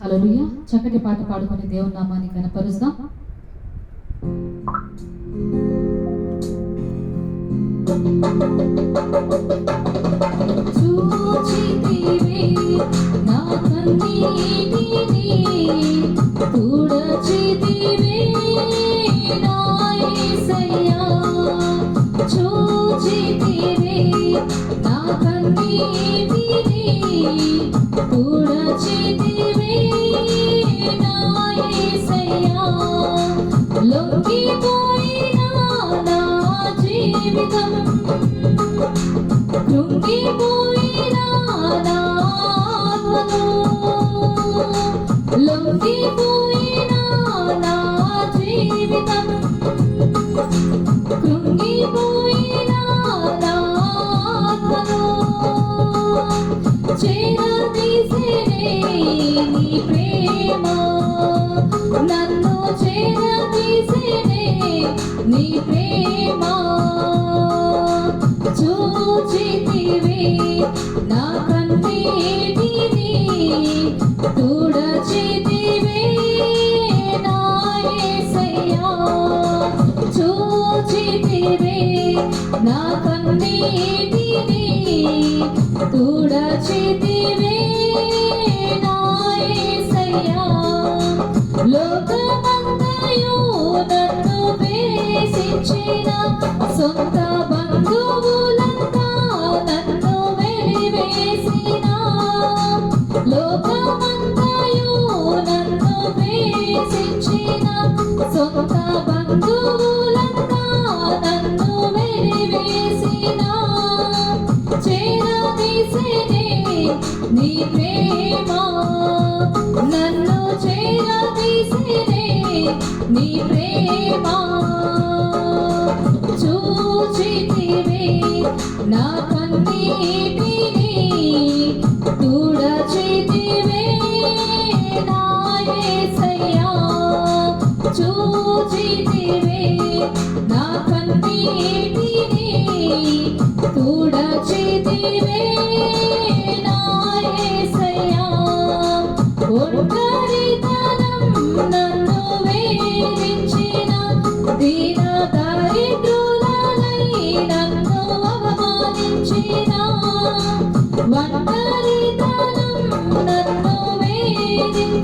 హల్లెలూయా. చక్కటి పాట పాడుకొని దేవుని నామాన్ని కనపరుస్తాం చూచితివే నా కన్నీటిని తుడచితివే నా యేసయ్యా చూచితివే నా కన్నీటిని Don't be bored. సొంత బంధువులంతా నన్ను వెలివేసిన లోకమంతయు నన్ను వేసించిన? సొంత బంధువులంతా నన్ను వెలివేసిన చేరదీసినే నీ ప్రేమ నన్ను చేరదీసినే నీ ప్రేమ.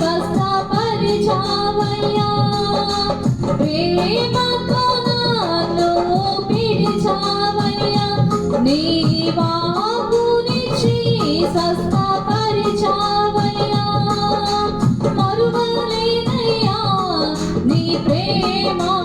స్వస్థపరిచావయ్యా. ప్రేమతో నన్ను పిలిచావయ్యా. నీ వాకునిచి స్వస్థపరిచావయ్యా. నీ ప్రేమ